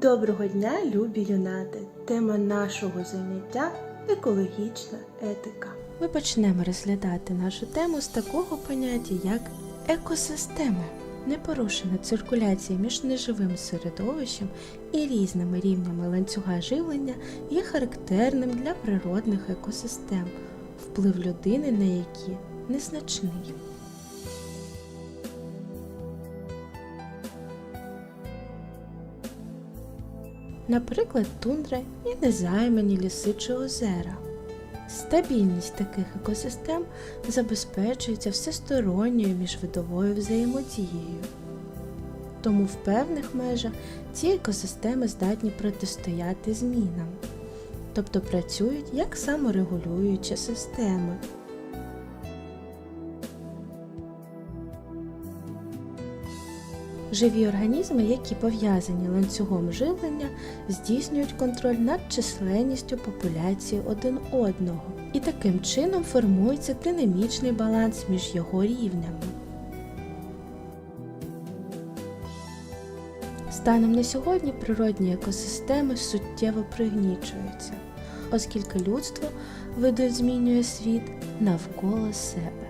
Доброго дня, любі юнати! Тема нашого заняття екологічна етика. Ми почнемо розглядати нашу тему з такого поняття, як екосистеми. Непорушена циркуляція між неживим середовищем і різними рівнями ланцюга живлення є характерним для природних екосистем, вплив людини на які незначний. Наприклад, тундра і незаймані ліси чи озера. Стабільність таких екосистем забезпечується всесторонньою міжвидовою взаємодією. Тому в певних межах ці екосистеми здатні протистояти змінам, тобто працюють як саморегулюючі системи. Живі організми, які пов'язані ланцюгом живлення, здійснюють контроль над численністю популяції один одного, і таким чином формується динамічний баланс між його рівнями. Станом на сьогодні природні екосистеми суттєво пригнічуються, оскільки людство видозмінює світ навколо себе.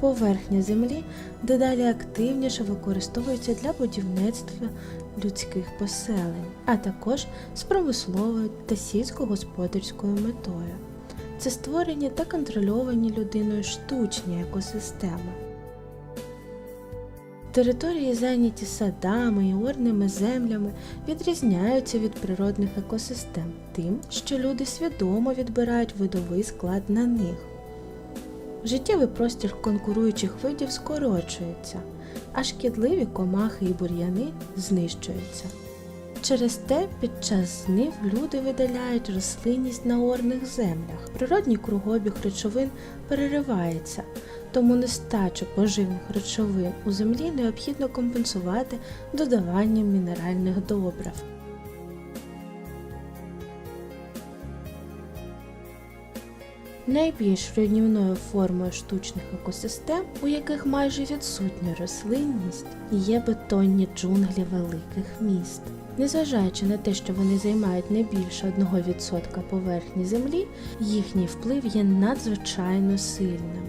Поверхня землі дедалі активніше використовується для будівництва людських поселень, а також з промисловою та сільськогосподарською метою. Це створені та контрольовані людиною штучні екосистеми. Території, зайняті садами і орними землями, відрізняються від природних екосистем тим, що люди свідомо відбирають видовий склад на них. Життєвий простір конкуруючих видів скорочується, а шкідливі комахи і бур'яни знищуються. Через те під час знив люди видаляють рослинність на орних землях. Природній кругобіг речовин переривається, тому нестачу поживних речовин у землі необхідно компенсувати додаванням мінеральних добрив. Найбільш руйнівною формою штучних екосистем, у яких майже відсутня рослинність, є бетонні джунглі великих міст. Незважаючи на те, що вони займають не більше 1% поверхні землі, їхній вплив є надзвичайно сильним.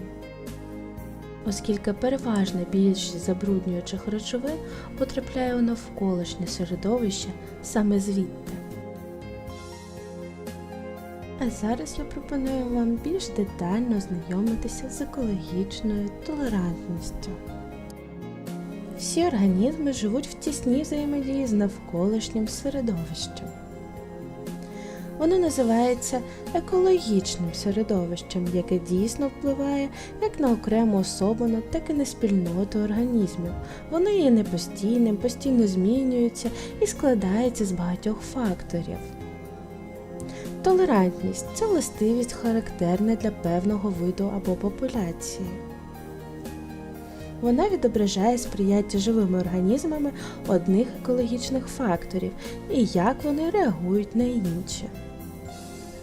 Оскільки переважна більшість забруднюючих речовин потрапляє у навколишнє середовище саме звідти. А зараз я пропоную вам більш детально ознайомитися з екологічною толерантністю. Всі організми живуть в тісній взаємодії з навколишнім середовищем. Воно називається екологічним середовищем, яке дійсно впливає як на окрему особину, так і на спільноту організмів. Воно є непостійним, постійно змінюється і складається з багатьох факторів. Толерантність це властивість характерна для певного виду або популяції. Вона відображає сприяття живими організмами одних екологічних факторів і як вони реагують на інші.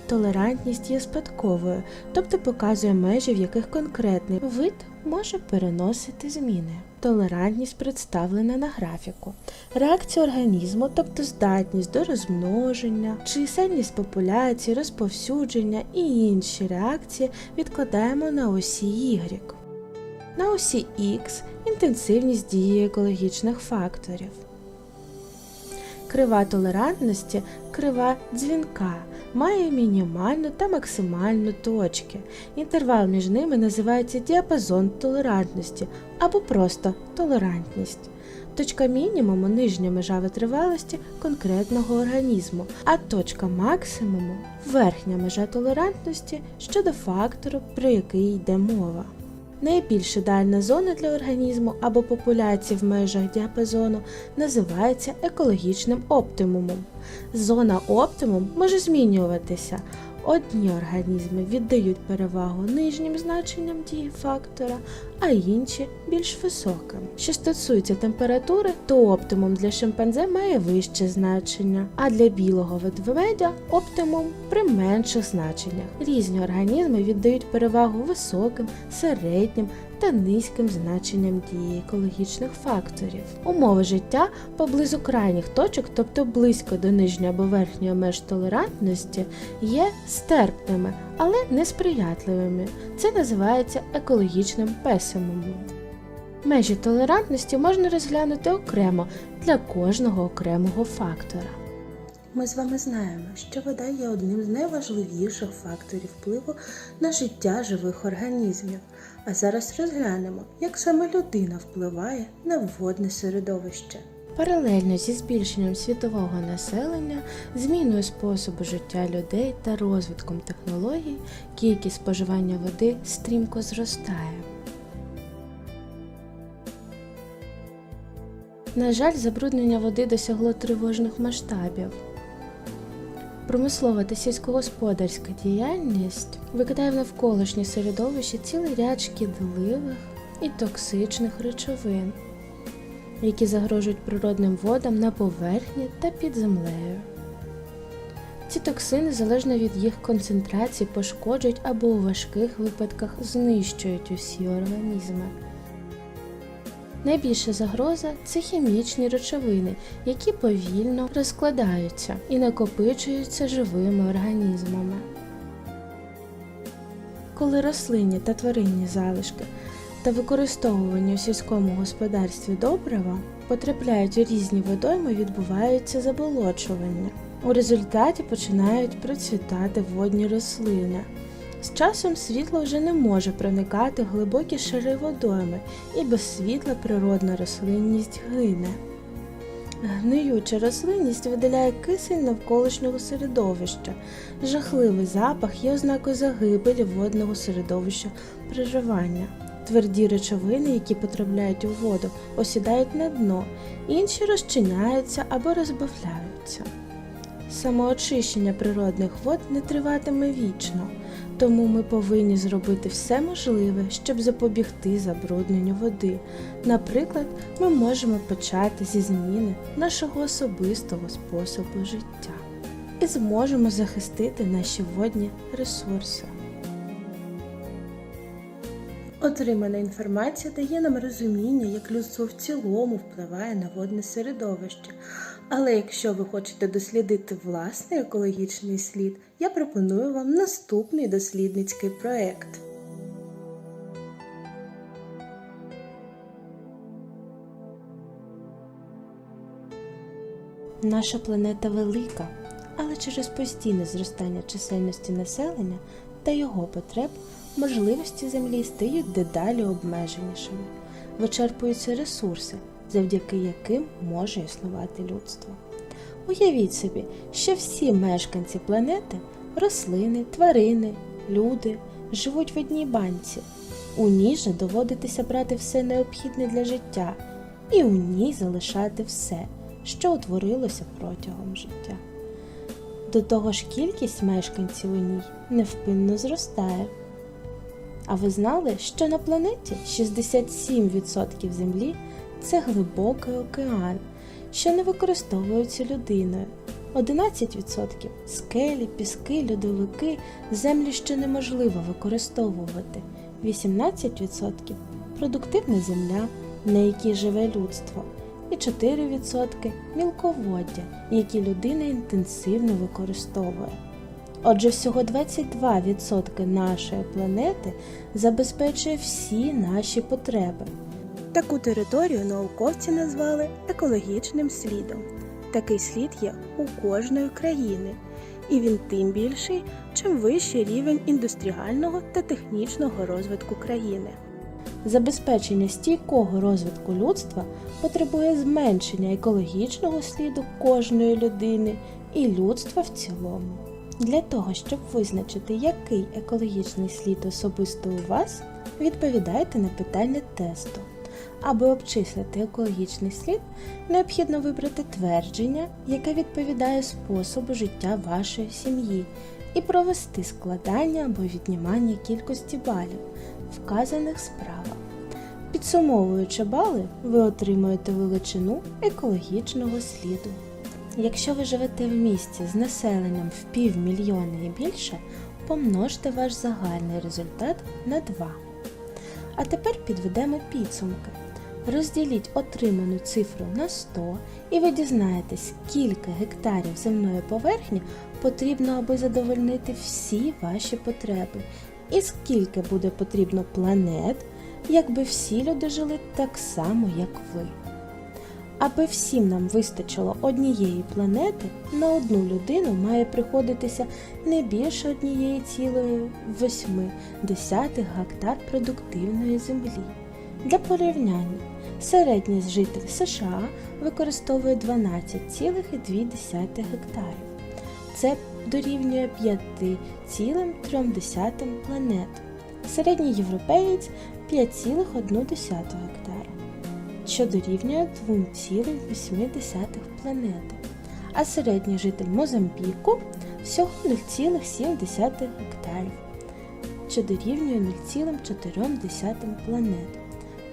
Толерантність є спадковою, тобто показує межі, в яких конкретний вид може переносити зміни. Толерантність представлена на графіку. Реакція організму, тобто здатність до розмноження, чисельність популяції, розповсюдження і інші реакції відкладаємо на осі Y. На осі X інтенсивність дії екологічних факторів. Крива толерантності крива дзвінка має мінімальну та максимальну точки. Інтервал між ними називається діапазон толерантності або просто толерантність. Точка мінімуму нижня межа витривалості конкретного організму, а точка максимуму верхня межа толерантності щодо фактору, про який йде мова. Найбільш ідеальна зона для організму або популяції в межах діапазону називається екологічним оптимумом. Зона оптимум може змінюватися. Одні організми віддають перевагу нижнім значенням дії фактора, а інші більш високим. Що стосується температури, то оптимум для шимпанзе має вище значення, а для білого ведмедя оптимум при менших значеннях. Різні організми віддають перевагу високим, середнім та низьким значенням дії екологічних факторів. Умови життя поблизу крайніх точок, тобто близько до нижньої або верхньої меж толерантності, є стерпними, але несприятливими. Це називається екологічним песимумом. Межі толерантності можна розглянути окремо для кожного окремого фактора. Ми з вами знаємо, що вода є одним з найважливіших факторів впливу на життя живих організмів. А зараз розглянемо, як саме людина впливає на водне середовище. Паралельно зі збільшенням світового населення, зміною способу життя людей та розвитком технологій, кількість споживання води стрімко зростає. На жаль, забруднення води досягло тривожних масштабів. Промислова та сільськогосподарська діяльність викидає в навколишнє середовище цілий ряд шкідливих і токсичних речовин, які загрожують природним водам на поверхні та під землею. Ці токсини, залежно від їх концентрації, пошкоджують або у важких випадках знищують усі організми. Найбільша загроза це хімічні речовини, які повільно розкладаються і накопичуються живими організмами. Коли рослинні та тваринні залишки та використовування у сільському господарстві добрива потрапляють у різні водойми, відбувається заболочування. У результаті починають процвітати водні рослини. З часом світло вже не може проникати в глибокі шари водойми, і без світла природна рослинність гине. Гниюча рослинність виділяє кисень навколишнього середовища. Жахливий запах є ознакою загибелі водного середовища приживання. Тверді речовини, які потрапляють у воду, осідають на дно, інші розчиняються або розбавляються. Самоочищення природних вод не триватиме вічно, тому ми повинні зробити все можливе, щоб запобігти забрудненню води. Наприклад, ми можемо почати зі зміни нашого особистого способу життя і зможемо захистити наші водні ресурси. Отримана інформація дає нам розуміння, як людство в цілому впливає на водне середовище. Але якщо ви хочете дослідити власний екологічний слід, я пропоную вам наступний дослідницький проект. Наша планета велика, але через постійне зростання чисельності населення та його потреб можливості Землі стають дедалі обмеженішими, вичерпуються ресурси, завдяки яким може існувати людство. Уявіть собі, що всі мешканці планети рослини, тварини, люди живуть в одній банці. У ній же доводиться брати все необхідне для життя і у ній залишати все, що утворилося протягом життя. До того ж кількість мешканців у ній невпинно зростає. А ви знали, що на планеті 67% землі це глибокий океан, що не використовується людиною. 11% скелі, піски, льодовики, землі, що неможливо використовувати. 18% продуктивна земля, на якій живе людство. І 4% мілководдя, які людина інтенсивно використовує. Отже, всього 22% нашої планети забезпечує всі наші потреби. Таку територію науковці назвали екологічним слідом. Такий слід є у кожної країни, і він тим більший, чим вищий рівень індустріального та технічного розвитку країни. Забезпечення стійкого розвитку людства потребує зменшення екологічного сліду кожної людини і людства в цілому. Для того, щоб визначити, який екологічний слід особисто у вас, відповідайте на питання тесту. Аби обчислити екологічний слід, необхідно вибрати твердження, яке відповідає способу життя вашої сім'ї, і провести складання або віднімання кількості балів, вказаних справа. Підсумовуючи бали, ви отримуєте величину екологічного сліду. Якщо ви живете в місті з населенням в півмільйона і більше, помножте ваш загальний результат на 2. А тепер підведемо підсумки. Розділіть отриману цифру на 100 і ви дізнаєтесь, скільки гектарів земної поверхні потрібно, аби задовольнити всі ваші потреби, і скільки буде потрібно планет, якби всі люди жили так само, як ви. Аби всім нам вистачило однієї планети, на одну людину має приходитися не більше однієї цілої восьми десятих гектар продуктивної землі. Для порівняння, середній житель США використовує 12,2 гектарів. Це дорівнює 5,3 планет. Середній європеєць 5,1 гектара що дорівнює 2,8 планети, а середній житель Мозамбіку всього 0,7 гектарів, що дорівнює 0,4 планет.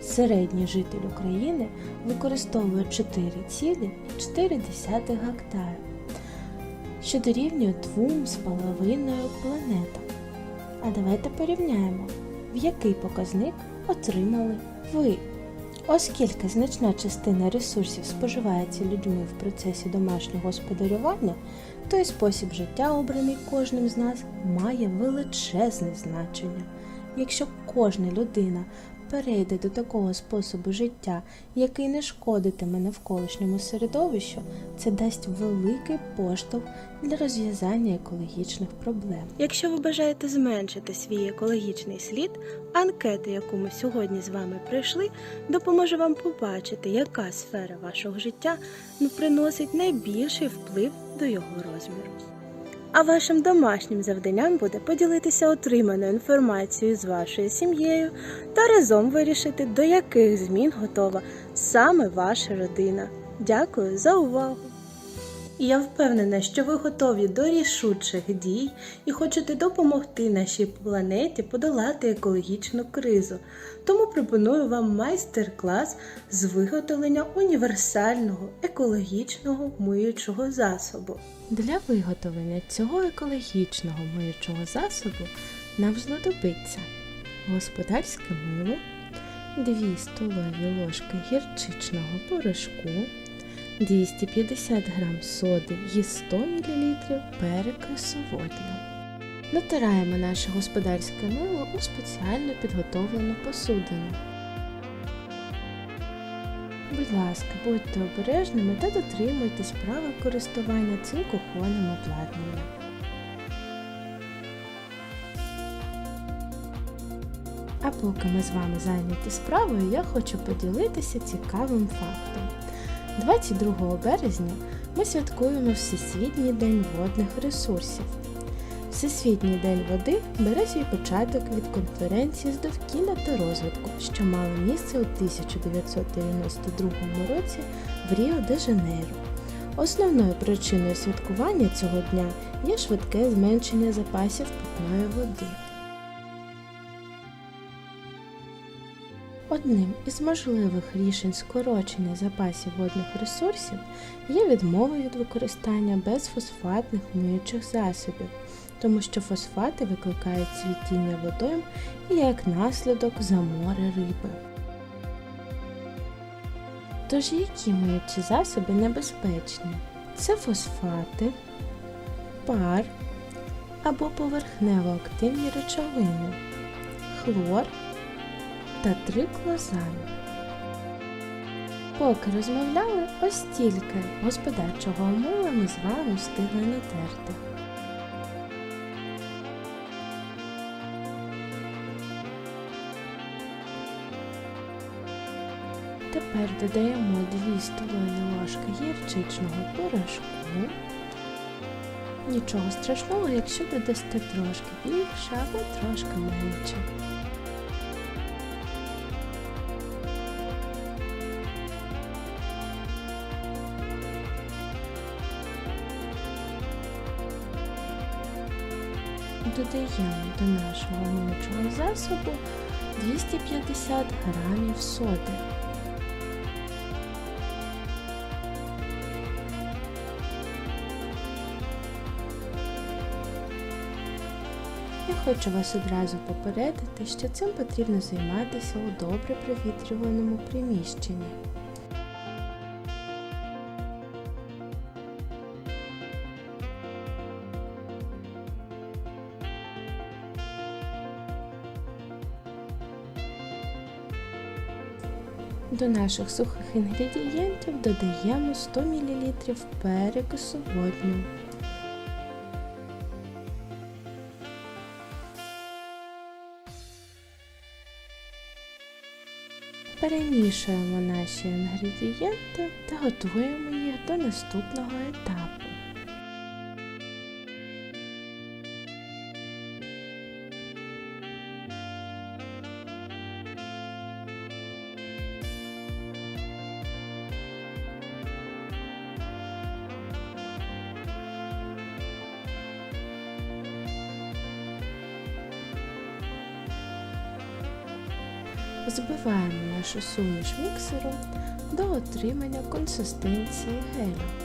Середній житель України використовує 4,4 гектари, що дорівнює 2,5 планетам. А давайте порівняємо, в який показник отримали ви. Оскільки значна частина ресурсів споживається людьми в процесі домашнього господарювання, той спосіб життя, обраний кожним з нас, має величезне значення. Якщо кожна людина перейде до такого способу життя, який не шкодитиме навколишньому середовищу, це дасть великий поштовх для розв'язання екологічних проблем. Якщо ви бажаєте зменшити свій екологічний слід, анкета, яку ми сьогодні з вами пройшли, допоможе вам побачити, яка сфера вашого життя ну, приносить найбільший вплив до його розміру. А вашим домашнім завданням буде поділитися отриманою інформацією з вашою сім'єю та разом вирішити, до яких змін готова саме ваша родина. Дякую за увагу! І Я впевнена, що ви готові до рішучих дій і хочете допомогти нашій планеті подолати екологічну кризу. Тому пропоную вам майстер-клас з виготовлення універсального екологічного миючого засобу. Для виготовлення цього екологічного миючого засобу нам знадобиться господарське мило, 2 столові ложки гірчичного порошку. 250 г соди і 100 мл перекису водню. Натираємо наше господарське мило у спеціально підготовлену посудину. Будь ласка, будьте обережними та дотримуйтесь правил користування цим кухонним обладнанням. А поки ми з вами зайняті справою, я хочу поділитися цікавим фактом. 22 березня ми святкуємо Всесвітній день водних ресурсів. Всесвітній день води бере свій початок від конференції з довкілля та розвитку, що мала місце у 1992 році в Ріо де Жанейро. Основною причиною святкування цього дня є швидке зменшення запасів питної води. Одним із можливих рішень скорочення запасів водних ресурсів є відмова від використання безфосфатних миючих засобів, тому що фосфати викликають цвітіння водойм і як наслідок замори риби. Тож які миючі засоби небезпечні? Це фосфати, пар або поверхнево-активні речовини, хлор та три триклозан. Поки розмовляли, ось стільки господарчого мила ми з вами встигли натерти. Тепер додаємо 2 столові ложки гірчичного порошку. Нічого страшного, якщо додасте трошки більше або трошки менше. Додаємо до нашого миючого засобу 250 грамів соди. Я хочу вас одразу попередити, що цим потрібно займатися у добре провітрюваному приміщенні. До наших сухих інгредієнтів додаємо 100 мл перекису водню. Перемішуємо наші інгредієнти та готуємо їх до наступного етапу. Збиваємо нашу суміш міксером до отримання консистенції гелю.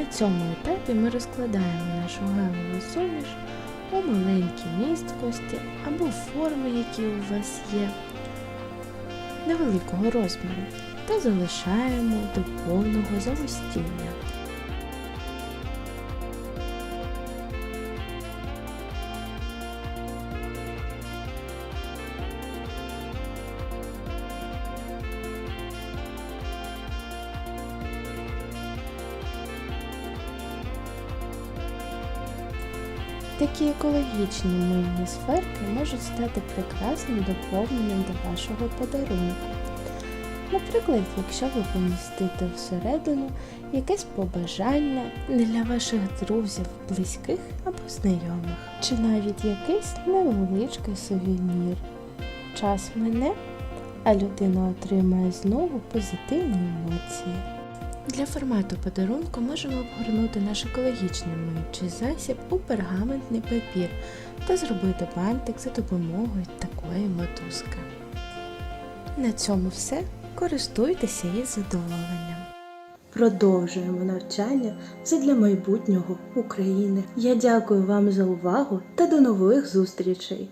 На цьому етапі ми розкладаємо нашу гелеву суміш у маленькі місткості або форми, які у вас є, невеликого розміру, та залишаємо до повного загустіння. Такі екологічні мильні сферки можуть стати прекрасним доповненням до вашого подарунку. Наприклад, якщо ви помістите всередину якесь побажання для ваших друзів, близьких або знайомих, чи навіть якийсь невеличкий сувенір. Час мине, а людина отримає знову позитивні емоції. Для формату подарунку можемо обгорнути наш екологічний миючий засіб у пергаментний папір та зробити бантик за допомогою такої мотузки. На цьому все. Користуйтеся із задоволенням. Продовжуємо навчання задля майбутнього України. Я дякую вам за увагу та до нових зустрічей!